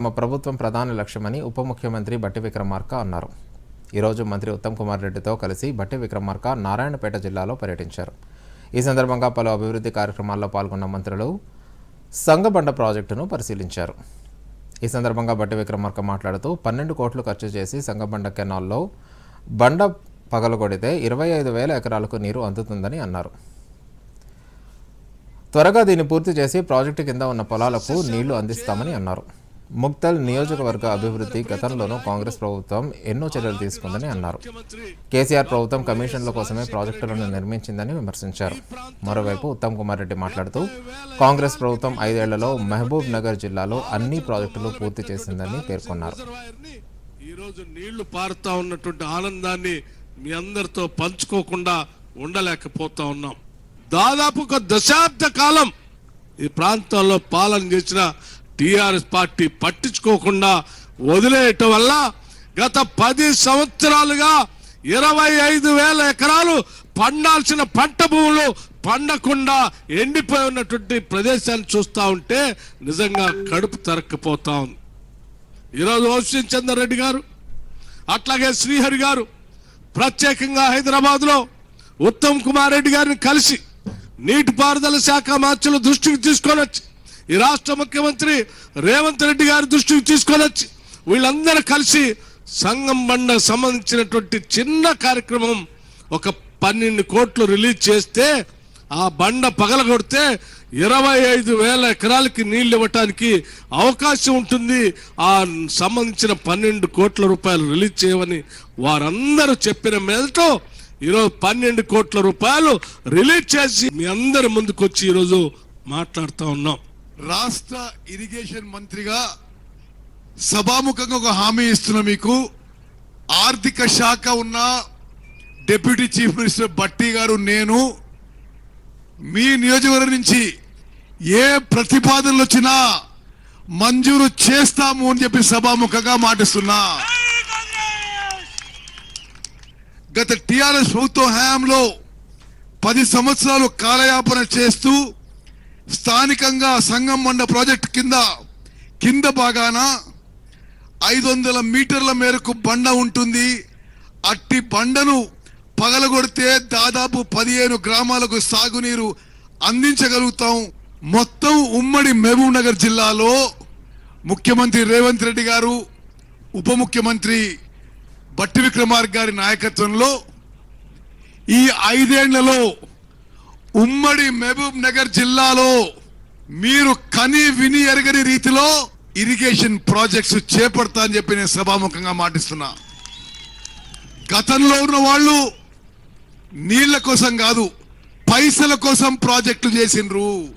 తమ ప్రభుత్వం ప్రధాన లక్ష్యమని ఉప ముఖ్యమంత్రి బట్టి విక్రమార్క అన్నారు. ఈరోజు మంత్రి ఉత్తమ్ కుమార్ రెడ్డితో కలిసి బట్టి విక్రమార్క నారాయణపేట జిల్లాలో పర్యటించారు. ఈ సందర్భంగా పలు అభివృద్ధి కార్యక్రమాల్లో పాల్గొన్న మంత్రులు సంగబండ ప్రాజెక్టును పరిశీలించారు. ఈ సందర్భంగా బట్టి విక్రమార్క మాట్లాడుతూ పన్నెండు కోట్లు ఖర్చు చేసి సంగబండ కెనాల్లో బండ పగలగొడితే ఇరవై ఐదు వేల ఎకరాలకు నీరు అందుతుందని అన్నారు. త్వరగా దీన్ని పూర్తి చేసి ప్రాజెక్టు కింద ఉన్న పొలాలకు నీళ్ళు అందిస్తామని అన్నారు. ముక్తల్ నియోజకవర్గ అభివృద్ధి గతంలోనూ కాంగ్రెస్ ప్రభుత్వం ఎన్నో చర్యలు తీసుకుందని అన్నారు. కేసీఆర్ ప్రభుత్వం కమిషన్ల కోసమే ప్రాజెక్టులను నిర్మించిందని విమర్శించారు. మరోవైపు ఉత్తమ్ కుమార్ రెడ్డి మాట్లాడుతూ కాంగ్రెస్ ప్రభుత్వం ఐదేళ్ళలో మహబూబ్ నగర్ జిల్లాలో అన్ని ప్రాజెక్టులు పూర్తి చేసిందని పేర్కొన్నారు. ఈరోజు ఈ రోజు నీళ్ళు పారుతా ఉన్నటువంటి ఆనందాన్ని మీ అందరితో పంచుకోకుండా ఉండలేకపోతా ఉన్నాం. దాదాపు ఒక దశాబ్ద కాలం ఈ ప్రాంతాల్లో పాలన చేసిన టిఆర్ఎస్ పార్టీ పట్టించుకోకుండా వదిలేయటం వల్ల గత పది సంవత్సరాలుగా ఇరవై ఐదు వేల ఎకరాలు పండాల్సిన పంట భూములు పండకుండా ఎండిపోయి ఉన్నటువంటి ప్రదేశాన్ని చూస్తా ఉంటే నిజంగా కడుపు తరక్కపోతా ఉంది. ఈరోజు వంశీ చందర్ రెడ్డి గారు అట్లాగే శ్రీహరి గారు ప్రత్యేకంగా హైదరాబాద్లో ఉత్తమ్ కుమార్ రెడ్డి గారిని కలిసి నీటిపారుదల శాఖ మార్చులు దృష్టికి తీసుకొని వచ్చి ఈ రాష్ట్ర ముఖ్యమంత్రి రేవంత్ రెడ్డి గారి దృష్టికి తీసుకొని వచ్చి వీళ్ళందరూ కలిసి సంఘం బండ సంబంధించినటువంటి చిన్న కార్యక్రమం ఒక పన్నెండు కోట్లు రిలీజ్ చేస్తే ఆ బండ పగలగొడితే ఇరవై ఐదు వేల ఎకరాలకి నీళ్ళు ఇవ్వటానికి అవకాశం ఉంటుంది. ఆ సంబంధించిన పన్నెండు కోట్ల రూపాయలు రిలీజ్ చేయమని వారందరూ చెప్పిన మేరతో ఈరోజు పన్నెండు కోట్ల రూపాయలు రిలీజ్ చేసి మీ అందరి ముందుకు వచ్చి ఈరోజు మాట్లాడుతూ ఉన్నాం. రాష్ట్ర ఇరిగేషన్ మంత్రిగా సభాముఖంగా ఒక హామీ ఇస్తున్నా మీకు. ఆర్థిక శాఖ ఉన్న డిప్యూటీ చీఫ్ మినిస్టర్ బట్టి గారు నేను మీ నియోజకవర్గం నుంచి ఏ ప్రతిపాదనలు వచ్చినా మంజూరు చేస్తాము అని చెప్పి సభాముఖంగా మాటిస్తున్నా. గత టిఆర్ఎస్ ప్రభుత్వ హయాంలో పది సంవత్సరాలు కాలయాపన చేస్తూ స్థానికంగా సంగం మండ ప్రాజెక్ట్ కింద కింద భాగాన ఐదు వందల మీటర్ల మేరకు బండ ఉంటుంది. అట్టి బండను పగలగొడితే దాదాపు పదిహేను గ్రామాలకు సాగునీరు అందించగలుగుతాం. మొత్తం ఉమ్మడి మహబూబ్ నగర్ జిల్లాలో ముఖ్యమంత్రి రేవంత్ రెడ్డి గారు ఉప ముఖ్యమంత్రి బట్టి విక్రమార్క గారి నాయకత్వంలో ఈ ఐదేళ్ళలో ఉమ్మడి మహబూబ్ నగర్ జిల్లాలో మీరు కని విని ఎరగని రీతిలో ఇరిగేషన్ ప్రాజెక్ట్స్ చేపడతా అని చెప్పి నేను సభాముఖంగా మాటిస్తున్నా. గతంలో ఉన్న వాళ్ళు నీళ్ళ కోసం కాదు పైసల కోసం ప్రాజెక్టులు చేసిండ్రు.